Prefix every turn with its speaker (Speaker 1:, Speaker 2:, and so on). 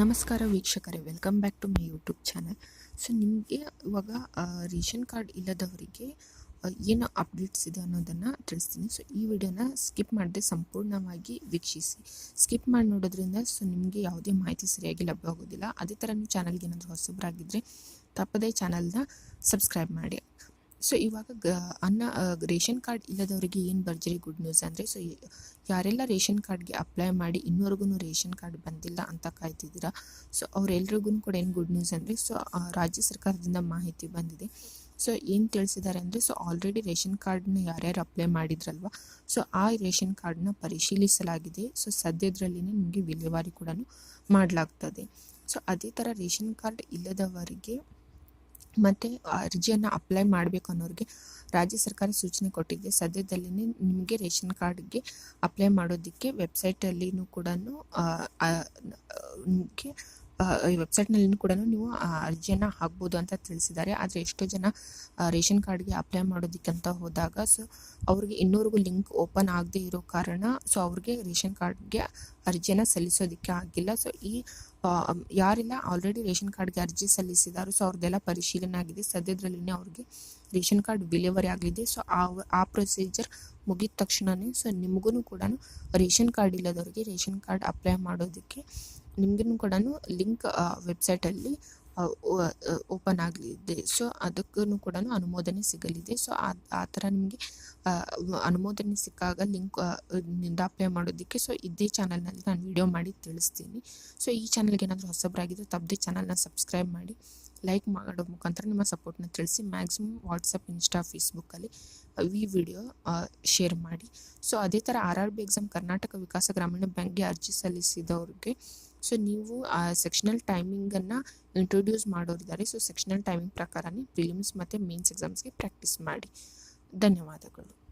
Speaker 1: ನಮಸ್ಕಾರ ವೀಕ್ಷಕರೇ welcome back to my YouTube channel so ನಿಮಗೆ ಇವಾಗ ರೇಷನ್ ಕಾರ್ಡ್ ಇಲ್ಲದವರಿಗೆ ಏನು ಅಪ್ಡೇಟ್ಸ್ ಇದೆ ಅನ್ನೋದನ್ನು ತಿಳಿಸ್ತೀನಿ. ಸೊ ಈ ವಿಡಿಯೋನ ಸ್ಕಿಪ್ ಮಾಡದೆ ಸಂಪೂರ್ಣವಾಗಿ ವೀಕ್ಷಿಸಿ. ಸ್ಕಿಪ್ ಮಾಡಿ ನೋಡೋದ್ರಿಂದ ಸೊ ನಿಮಗೆ ಯಾವುದೇ ಮಾಹಿತಿ ಸರಿಯಾಗಿ ಲಭ್ಯವಾಗೋದಿಲ್ಲ ಅದೇ ಥರ ನೀವು ಚಾನಲ್ಗೆ ಏನಾದರೂ ಹೊಸಬರಾಗಿದ್ದರೆ ತಪ್ಪದೇ ಚಾನಲ್ನ ಸಬ್ಸ್ಕ್ರೈಬ್ ಮಾಡಿ. ಸೊ ಇವಾಗ ಗ, ಅನ್ನ ರೇಷನ್ ಕಾರ್ಡ್ ಇಲ್ಲದವರಿಗೆ ಏನು ಬರ್ಜರಿ ಗುಡ್ ನ್ಯೂಸ್ ಅಂದರೆ ಸೊ ಯಾರೆಲ್ಲ ರೇಷನ್ ಕಾರ್ಡ್ಗೆ ಅಪ್ಲೈ ಮಾಡಿ ಇನ್ನೂವರೆಗೂ ರೇಷನ್ ಕಾರ್ಡ್ ಬಂದಿಲ್ಲ ಅಂತ ಕಾಯ್ತಿದ್ದೀರಾ? ಸೊ ಅವರೆಲ್ಲರಿಗೂ ಕೂಡ ಏನು ಗುಡ್ ನ್ಯೂಸ್ ಅಂದರೆ ಸೊ ರಾಜ್ಯ ಸರ್ಕಾರದಿಂದ ಮಾಹಿತಿ ಬಂದಿದೆ. ಸೊ ಏನು ತಿಳಿಸಿದ್ದಾರೆ ಅಂದರೆ ಸೊ ಆಲ್ರೆಡಿ ರೇಷನ್ ಕಾರ್ಡ್ನ ಯಾರ್ಯಾರು ಅಪ್ಲೈ ಮಾಡಿದ್ರಲ್ವ? ಸೊ ಆ ರೇಷನ್ ಕಾರ್ಡ್ನ ಪರಿಶೀಲಿಸಲಾಗಿದೆ. ಸೊ ಸದ್ಯದರಲ್ಲಿನೇ ನಿಮಗೆ ವಿಲೇವಾರಿ ಕೂಡ ಮಾಡಲಾಗ್ತದೆ. ಸೊ ಅದೇ ಥರ ರೇಷನ್ ಕಾರ್ಡ್ ಇಲ್ಲದವರಿಗೆ ಮತ್ತು ಅರ್ಜಿಯನ್ನು ಅಪ್ಲೈ ಮಾಡಬೇಕು ಅನ್ನೋರಿಗೆ ರಾಜ್ಯ ಸರ್ಕಾರ ಸೂಚನೆ ಕೊಟ್ಟಿದೆ. ಸದ್ಯದಲ್ಲೇ ನಿಮಗೆ ರೇಷನ್ ಕಾರ್ಡ್ಗೆ ಅಪ್ಲೈ ಮಾಡೋದಕ್ಕೆ ವೆಬ್ಸೈಟಲ್ಲಿಯೂ ಕೂಡ ನಿಮಗೆ ಈ ವೆಬ್ಸೈಟ್ನಲ್ಲಿ ಕೂಡ ನೀವು ಅರ್ಜಿಯನ್ನು ಹಾಕ್ಬೋದು ಅಂತ ತಿಳಿಸಿದ್ದಾರೆ. ಆದರೆ ಎಷ್ಟೋ ಜನ ರೇಷನ್ ಕಾರ್ಡ್ಗೆ ಅಪ್ಲೈ ಮಾಡೋದಿಕ್ಕೆ ಅಂತ ಹೋದಾಗ ಸೊ ಅವ್ರಿಗೆ ಇನ್ನೂರಿಗೂ ಲಿಂಕ್ ಓಪನ್ ಆಗದೆ ಇರೋ ಕಾರಣ ಸೊ ಅವ್ರಿಗೆ ರೇಷನ್ ಕಾರ್ಡ್ಗೆ ಅರ್ಜಿಯನ್ನು ಸಲ್ಲಿಸೋದಕ್ಕೆ ಆಗಿಲ್ಲ. ಸೊ ಈ ಯಾರೆಲ್ಲ ಆಲ್ರೆಡಿ ರೇಷನ್ ಕಾರ್ಡ್ಗೆ ಅರ್ಜಿ ಸಲ್ಲಿಸಿದಾರು ಸೊ ಅವ್ರದ್ದೆಲ್ಲ ಪರಿಶೀಲನೆ ಆಗಿದೆ. ಸದ್ಯದರಲ್ಲಿನೇ ಅವ್ರಿಗೆ ರೇಷನ್ ಕಾರ್ಡ್ ಡೆಲಿವರಿ ಆಗಲಿದೆ ಸೊ ಆ ಆ ಪ್ರೊಸೀಜರ್ ಮುಗಿದ ತಕ್ಷಣವೇ ಸೊ ನಿಮಗೂ ಕೂಡ ರೇಷನ್ ಕಾರ್ಡ್ ಇಲ್ಲದವರಿಗೆ ರೇಷನ್ ಕಾರ್ಡ್ ಅಪ್ಲೈ ಮಾಡೋದಕ್ಕೆ ನಿಮಗೂ ಕೂಡ ಲಿಂಕ್ ವೆಬ್ಸೈಟಲ್ಲಿ ಓಪನ್ ಆಗಲಿದೆ. ಸೊ ಅದಕ್ಕೂ ಕೂಡ ಅನುಮೋದನೆ ಸಿಗಲಿದೆ. ಸೊ, ಆ ಥರ ನಿಮಗೆ ಅನುಮೋದನೆ ಸಿಕ್ಕಾಗ ಲಿಂಕ್ ಅಪ್ಲೈ ಮಾಡೋದಕ್ಕೆ, ಸೊ, ಇದೇ ಚಾನಲ್ನಲ್ಲಿ ನಾನು ವಿಡಿಯೋ ಮಾಡಿ ತಿಳಿಸ್ತೀನಿ. ಸೊ, ಈ ಚಾನಲ್ಗೆ ಏನಾದರೂ ಹೊಸಬರಾಗಿದ್ದರೆ ತಪ್ಪದೇ ಚಾನಲ್ನ ಸಬ್ಸ್ಕ್ರೈಬ್ ಮಾಡಿ, ಲೈಕ್ ಮಾಡೋ ಮುಖಾಂತರ ನಿಮ್ಮ ಸಪೋರ್ಟ್ನ ತಿಳಿಸಿ, ಮ್ಯಾಕ್ಸಿಮಮ್ ವಾಟ್ಸಪ್, ಇನ್ಸ್ಟಾ, ಫೇಸ್ಬುಕ್ಕಲ್ಲಿ ಈ ವಿಡಿಯೋ ಶೇರ್ ಮಾಡಿ. ಸೊ, ಅದೇ ಥರ R R B exam Karnataka Vikas Grameena ಬ್ಯಾಂಕ್ಗೆ ಅರ್ಜಿ ಸಲ್ಲಿಸಿದವ್ರಿಗೆ ಸೊ ನೀವು, ಆ ಸೆಕ್ಷನಲ್ ಟೈಮಿಂಗನ್ನು ಇಂಟ್ರೊಡ್ಯೂಸ್ ಮಾಡೋರಿದ್ದಾರೆ. ಸೊ ಸೆಕ್ಷನಲ್ ಟೈಮಿಂಗ್ ಪ್ರಕಾರನೇ ಪ್ರಿಲಿಮ್ಸ್ ಮತ್ತು ಮೇನ್ಸ್ ಎಕ್ಸಾಮ್ಸ್ಗೆ ಪ್ರಾಕ್ಟೀಸ್ ಮಾಡಿ. ಧನ್ಯವಾದಗಳು.